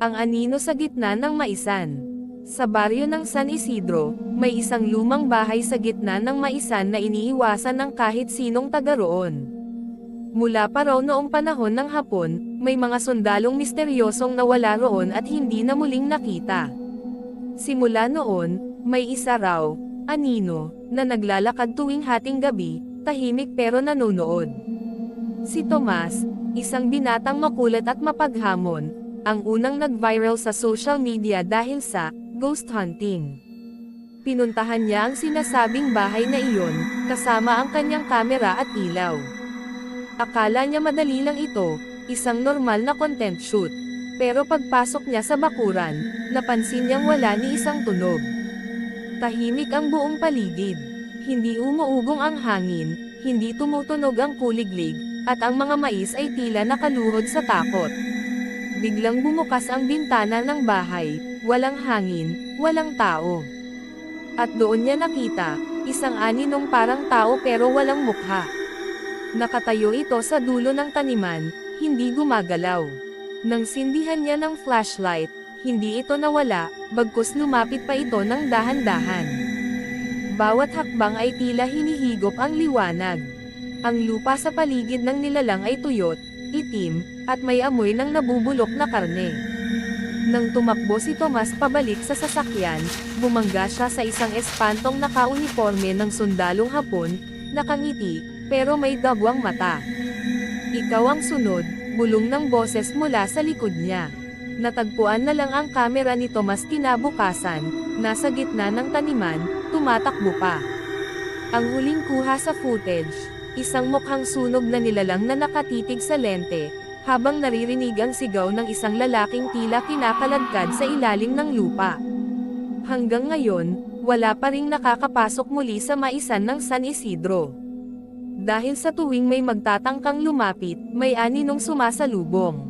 Ang anino sa gitna ng maisan. Sa baryo ng San Isidro, may isang lumang bahay sa gitna ng maisan na iniiwasan ng kahit sinong taga roon. Mula pa raw noong panahon ng Hapon, may mga sundalong misteryosong nawala roon at hindi na muling nakita. Simula noon, may isa raw, anino, na naglalakad tuwing hating gabi, tahimik pero nanonood. Si Tomas, isang binatang makulat at mapaghamon, ang unang nag-viral sa social media dahil sa ghost hunting. Pinuntahan niya ang sinasabing bahay na iyon, kasama ang kanyang kamera at ilaw. Akala niya madali lang ito, isang normal na content shoot. Pero pagpasok niya sa bakuran, napansin niyang wala ni isang tunog. Tahimik ang buong paligid. Hindi umuugong ang hangin, hindi tumutunog ang kuliglig, at ang mga mais ay tila nakaluhod sa takot. Biglang bumukas ang bintana ng bahay, walang hangin, walang tao. At doon niya nakita, isang aninong parang tao pero walang mukha. Nakatayo ito sa dulo ng taniman, hindi gumagalaw. Nang sindihan niya ng flashlight, hindi ito nawala, bagkus lumapit pa ito ng dahan-dahan. Bawat hakbang ay tila hinihigop ang liwanag. Ang lupa sa paligid ng nilalang ay tuyot, itim, at may amoy ng nabubulok na karne. Nang tumakbo si Tomas pabalik sa sasakyan, bumangga siya sa isang espantong nakauniforme ng sundalong hapon, nakangiti, pero may dabwang mata. Ikaw ang sunod, bulong ng boses mula sa likod niya. Natagpuan na lang ang kamera ni Tomas kinabukasan, nasa gitna ng taniman, tumatakbo pa. Ang huling kuha sa footage, isang mukhang sunog na nilalang na nakatitig sa lente, habang naririnig ang sigaw ng isang lalaking tila kinakaladkad sa ilalim ng lupa. Hanggang ngayon, wala pa ring nakakapasok muli sa maisan ng San Isidro. Dahil sa tuwing may magtatangkang lumapit, may aninong sumasalubong.